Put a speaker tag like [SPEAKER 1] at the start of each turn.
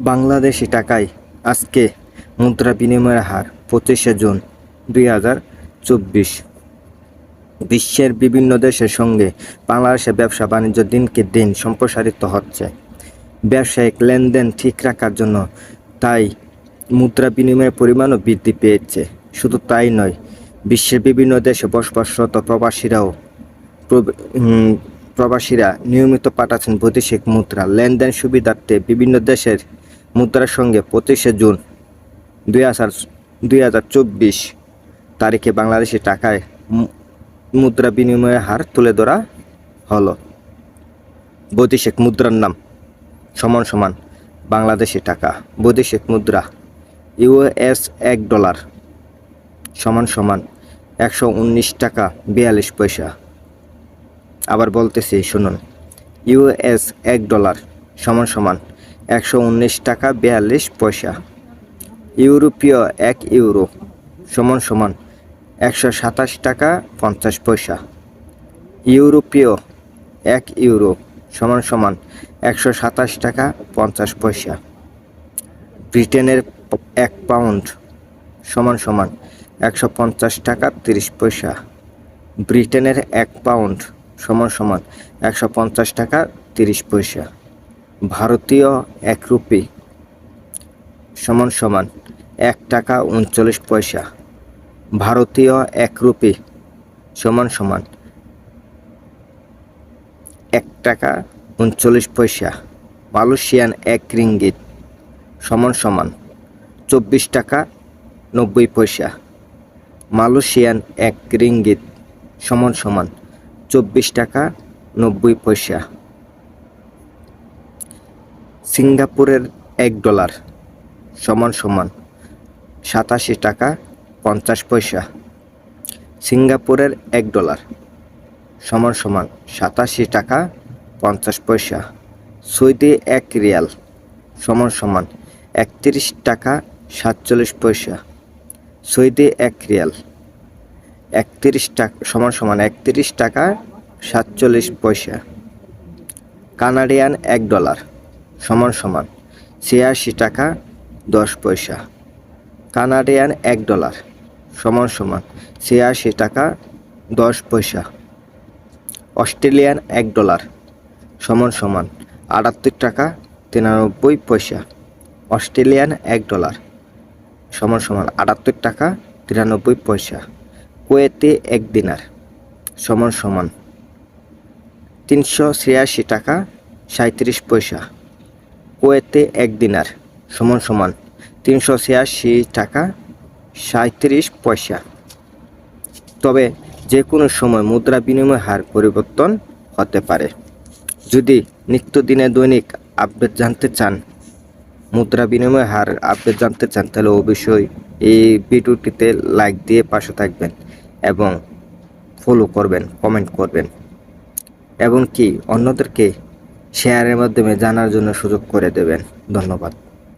[SPEAKER 1] বাংলাদেশি টাকায় আজকে মুদ্রা বিনিময়ের হার পঁচিশে জুন দুই হাজার চব্বিশ। বিশ্বের বিভিন্ন দেশের সঙ্গে বাংলাদেশের ব্যবসা বাণিজ্য দিনকে দিন সম্প্রসারিত হচ্ছে। ব্যবসায়িক লেনদেন ঠিক রাখার জন্য তাই মুদ্রা বিনিময়ের পরিমাণও বৃদ্ধি পেয়েছে। শুধু তাই নয়, বিশ্বের বিভিন্ন দেশে বসবাসরত প্রবাসীরাও প্রবাসীরা নিয়মিত পাঠাচ্ছেন বৈদেশিক মুদ্রা। লেনদেন সুবিধার্থে বিভিন্ন দেশের মুদ্রার সঙ্গে পঁচিশে জুন দুই হাজার দুই হাজার চব্বিশ তারিখে বাংলাদেশি টাকায় মুদ্রা বিনিময়ের হার তুলে ধরা হলো। বৈদেশিক মুদ্রার নাম সমান সমান বাংলাদেশি টাকা। বৈদেশিক মুদ্রা ইউএস এক ডলার সমান সমান একশো উনিশ টাকা বিয়াল্লিশ পয়সা। আবার বলতেছি, শুনুন, ইউএস এক ডলার সমান সমান একশো উনিশ টাকা বিয়াল্লিশ পয়সা। ইউরোপীয় এক ইউরো সমান সমান একশো সাতাশ টাকা পঞ্চাশ পয়সা। ইউরোপীয় এক ইউরো সমান সমান একশো সাতাশ টাকা পঞ্চাশ পয়সা। ব্রিটেনের এক পাউন্ড সমান সমান একশো পঞ্চাশ টাকা তিরিশ পয়সা। ব্রিটেনের এক পাউন্ড সমান সমান একশো পঞ্চাশ টাকা তিরিশ পয়সা। ভারতীয় এক রুপি সমান সমান এক টাকা উনচল্লিশ পয়সা। ভারতীয় এক রুপি সমান সমান এক টাকা উনচল্লিশ পয়সা। মালয়েশিয়ান এক রিঙ্গিত, সমান সমান চব্বিশ টাকা নব্বই পয়সা। মালয়েশিয়ান এক রিঙ্গিত, সমান সমান চব্বিশ টাকা নব্বই পয়সা। সিঙ্গাপুরের এক ডলার, সমান সমান সাতাশি টাকা পঞ্চাশ পয়সা। সিঙ্গাপুরের এক ডলার, সমান সমান সাতাশি টাকা পঞ্চাশ পয়সা। সৌদি এক রিয়াল, সমান সমান একত্রিশ টাকা সাতচল্লিশ পয়সা। সৌদি এক রিয়াল, একত্রিশ টাকা, সমান সমান একত্রিশ টাকা সাতচল্লিশ পয়সা। কানাডিয়ান এক ডলার সমান সমান ছিয়াশি টাকা দশ পয়সা। কানাডিয়ান এক ডলার সমান সমান ছিয়াশি টাকা দশ পয়সা। অস্ট্রেলিয়ান এক ডলার সমান সমান আটাত্তর টাকা তিরানব্বই পয়সা। অস্ট্রেলিয়ান এক ডলার সমান সমান আটাত্তর টাকা তিরানব্বই পয়সা। কুয়েতে এক দিনার সমান সমান তিনশো ছিয়াশি টাকা সাঁত্রিশ পয়সা। কুয়েতে এক দিনার, সমান সমান তিনশো ছিয়াশি টাকা সাঁত্রিশ পয়সা। তবে যে কোনো সময় মুদ্রা বিনিময় হার পরিবর্তন হতে পারে। যদি নিত্যদিনে দৈনিক আপডেট জানতে চান, মুদ্রা বিনিময় হার আপডেট জানতে চান, তাহলে অবশ্যই এই ভিডিওটিতে লাইক দিয়ে পাশে থাকবেন এবং ফলো করবেন কমেন্ট করবেন। এবং কি অন্যদেরকে শেয়ারের মাধ্যমে জানার জন্য সুযোগ করে দেবেন। ধন্যবাদ।